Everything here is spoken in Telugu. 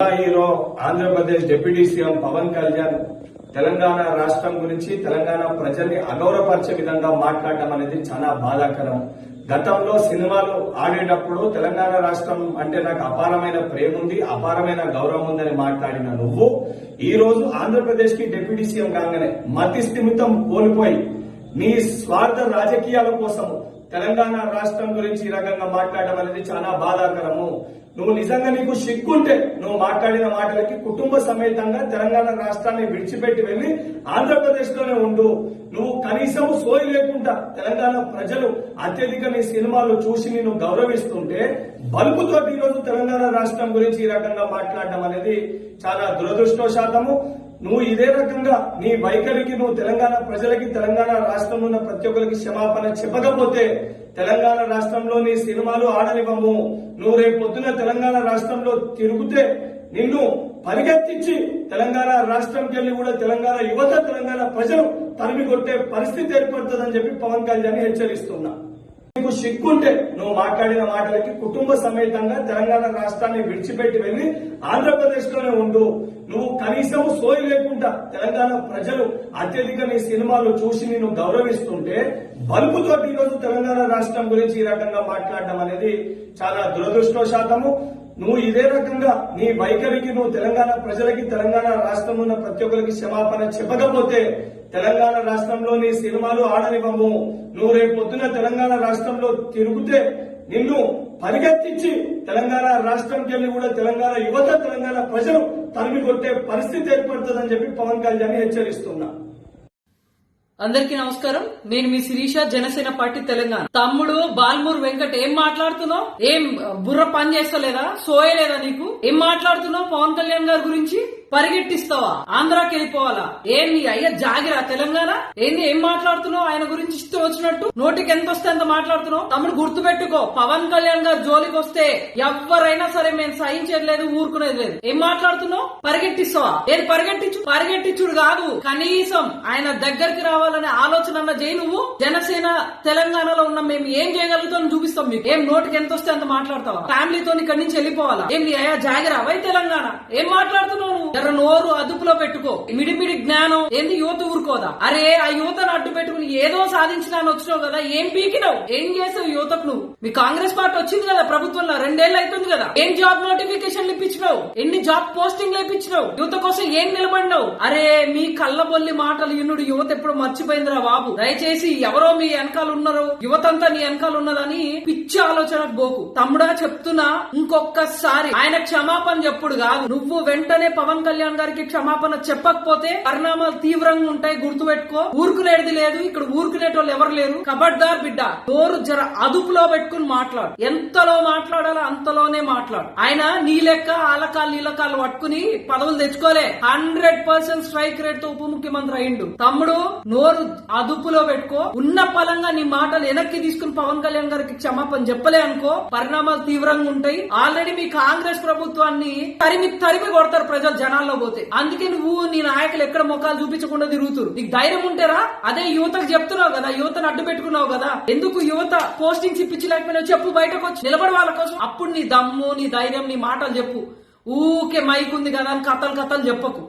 Hero Andhra Pradesh deputy CM Pawan Kalyan Telangana రాష్ట్రం గురించి తెలంగాణ ప్రజల్ని అగౌరవపరిచే విధంగా మాట్లాడటం అనేది చాలా బాధాకరం. గతంలో సినిమాలు ఆడేటప్పుడు తెలంగాణ రాష్ట్రం అంటే నాకు అపారమైన ప్రేమ ఉంది అపారమైన గౌరవం ఉందని మాట్లాడిన నువ్వు ఈ రోజు ఆంధ్రప్రదేశ్కి డిప్యూటీ సీఎం కాగానే మతి స్థిమితం కోల్పోయి నీ స్వార్థ రాజకీయాల కోసం తెలంగాణ రాష్ట్రం గురించి ఈ రకంగా మాట్లాడడం అనేది చాలా బాధాకరము. నువ్వు నిజంగా నీకు సిగ్గుంటే నువ్వు మాట్లాడిన మాటలకి కుటుంబ సమేతంగా తెలంగాణ రాష్ట్రాన్ని విడిచిపెట్టి వెళ్ళి ఆంధ్రప్రదేశ్లోనే ఉండు. నువ్వు కనీసం సోయి లేకుండా తెలంగాణ ప్రజలు అత్యధిక నీ సినిమాలు చూసి నిన్ను గౌరవిస్తుంటే బల్బుతో ఈ రోజు తెలంగాణ రాష్ట్రం గురించి ఈ రకంగా మాట్లాడడం అనేది చాలా దురదృష్టవశాతము. నువ్వు ఇదే రకంగా నీ వైఖరికి నువ్వు తెలంగాణ ప్రజలకి తెలంగాణ రాష్ట్రంలో ఉన్న ప్రతి ఒక్కరికి క్షమాపణ చెప్పకపోతే తెలంగాణ రాష్ట్రంలో నీ సినిమాలు ఆడనివ్వము. నువ్వు రేపు పొద్దున తెలంగాణ రాష్ట్రంలో తిరుగుతే నిన్ను పరిగెత్తించి తెలంగాణ రాష్ట్రంకి వెళ్ళి కూడా తెలంగాణ యువత తెలంగాణ ప్రజలు తరిమి కొట్టే పరిస్థితి ఏర్పడుతుందని చెప్పి పవన్ కళ్యాణ్ హెచ్చరిస్తున్నా. నీకు సిగ్గుంటే నువ్వు మాట్లాడిన మాటలకి కుటుంబ సమేతంగా తెలంగాణ రాష్ట్రాన్ని విడిచిపెట్టి వెళ్ళి ఆంధ్రప్రదేశ్లోనే ఉండు. నువ్వు కనీసం సోయి లేకుండా తెలంగాణ ప్రజలు అత్యధిక నీ సినిమాలు చూసి నిన్ను గౌరవిస్తుంటే బల్బుతో ఈరోజు తెలంగాణ రాష్ట్రం గురించి ఈ రకంగా మాట్లాడడం అనేది చాలా దురదృష్టవశాతము. నువ్వు ఇదే రకంగా నీ వైఖరికి నువ్వు తెలంగాణ ప్రజలకి తెలంగాణ రాష్ట్రంలో ఉన్న ప్రతి ఒక్కరికి క్షమాపణ చెప్పకపోతే తెలంగాణ రాష్ట్రంలో నీ సినిమాలు ఆడనివ్వము. నువ్వు రేపు పొద్దున తెలంగాణ రాష్ట్రంలో తిరుగుతే నిన్ను పరిగెత్తించి తెలంగాణ రాష్ట్రంకి వెళ్ళి కూడా తెలంగాణ యువత తెలంగాణ ప్రజలు తరిమి కొట్టే పరిస్థితి ఏర్పడుతుందని చెప్పి పవన్ కళ్యాణ్ హెచ్చరిస్తున్నా. అందరికీ నమస్కారం. నేను మీ శిరీష జనసేన పార్టీ తెలంగాణ. తమ్ముడు బాల్మూర్ వెంకట్ ఏం మాట్లాడుతున్నావు? ఏం బుర్ర పని చేస్తలేదా? సోయలేదా నీకు? ఏం మాట్లాడుతున్నావు పవన్ కళ్యాణ్ గారి గురించి? పరిగెట్టిస్తావా? ఆంధ్రాకి వెళ్ళిపోవాలా? ఏం నీ అయ్య జాగిరా? తెలంగాణ? ఏంది ఏం మాట్లాడుతున్నావు? ఆయన గురించి ఇష్టం వచ్చినట్టు నోటికి ఎంత వస్తే అంత మాట్లాడుతున్నావు? తమ్ముడు గుర్తు పెట్టుకో పవన్ కళ్యాణ్ గారు జోలికి వస్తే ఎవరైనా సరే మేము సహించట్లేదు ఊరుకునేది లేదు. ఏం మాట్లాడుతున్నావు? పరిగెట్టిస్తావా? ఏది పరిగెట్టించు పరిగెట్టించుడు కాదు. కనీసం ఆయన దగ్గరికి రావాలనే ఆలోచన చేయి నువ్వు? జనసేన తెలంగాణలో ఉన్న మేము ఏం చేయగలుగుతాం చూపిస్తాం మీకు. ఏం నోటికి ఎంత వస్తే అంత మాట్లాడతావా? ఫ్యామిలీతో ఇక్కడి నుంచి వెళ్ళిపోవాలా? ఏం నీ అయ్యా జాగిరా వై తెలంగాణ? ఏం మాట్లాడుతున్నావు నువ్వు? జర నోరు అదుపులో పెట్టుకో. మిడిమిడి జ్ఞానం ఏంది యువత ఊరుకోదా? అరే ఆ యువతను అడ్డు పెట్టుకుని ఏదో సాధించడానికి వచ్చినావు కదా ఏం పీకినావు? ఏం చేసావు యువతకు నువ్వు? మీ కాంగ్రెస్ పార్టీ వచ్చింది కదా ప్రభుత్వంలో రెండేళ్ళు అవుతుంది కదా. ఏం జాబ్ నోటిఫికేషన్లు ఇప్పించినావు? ఎన్ని జాబ్ పోస్టింగ్లు ఇప్పించినావు? యువత కోసం ఏం నిలబడినావు? అరే మీ కళ్ళబొల్లి మాటలు ఇన్నుడు యువత ఎప్పుడు మర్చిపోయిందిరా బాబు. దయచేసి ఎవరో మీ వెనకాల ఉన్నారో యువతంతా నీ వెనకాల ఉన్నదని పిచ్చి ఆలోచన బోకు తమ్ముడా చెప్తున్నా ఇంకొకసారి ఆయన క్షమాపణ చెప్పుడు కాదు. నువ్వు వెంటనే పవన్ కళ్యాణ్ గారికి క్షమాపణ చెప్పకపోతే పరిణామాలు తీవ్రంగా ఉంటాయి గుర్తుపెట్టుకో. ఊరుకునేది లేదు ఇక్కడ ఊరుకునేటోళ్ళు ఎవరు లేరు. కబడ్దార్ బిడ్డ నోరు జర అదుపులో పెట్టుకుని మాట్లాడు. ఎంతలో మాట్లాడాలో అంతలోనే మాట్లాడు. ఆయన నీ లెక్క ఆలకాలు నీలకాలు పట్టుకుని పదవులు తెచ్చుకోలే. హండ్రెడ్ పర్సెంట్ స్ట్రైక్ రేట్తో ఉప ముఖ్యమంత్రి అయిండు. తమ్ముడు నోరు అదుపులో పెట్టుకో. ఉన్న పలంగా నీ మాటలు వెనక్కి తీసుకుని పవన్ కళ్యాణ్ గారికి క్షమాపణ చెప్పలే అనుకో పరిణామాలు తీవ్రంగా ఉంటాయి. ఆల్రెడీ మీ కాంగ్రెస్ ప్రభుత్వాన్ని తరిమి తరిమి కొడతారు ప్రజలు జనాలు. జనాల్లో పోతే. అందుకే నువ్వు నీ నాయకులు ఎక్కడ మొక్కలు చూపించకుండా తిరుగుతురు. నీకు ధైర్యం ఉంటేరా అదే యువతకు చెప్తున్నావు కదా యువతను అడ్డు పెట్టుకున్నావు కదా. ఎందుకు యువత పోస్టింగ్స్ ఇప్పించలేకపోయినావు చెప్పు బయటకు వచ్చి. నిలబడి వాళ్ళ కోసం. అప్పుడు నీ దమ్ము నీ ధైర్యం నీ మాటలు చెప్పు. ఊకే మైక్ ఉంది కదా అని కథలు కథలు చెప్పకు.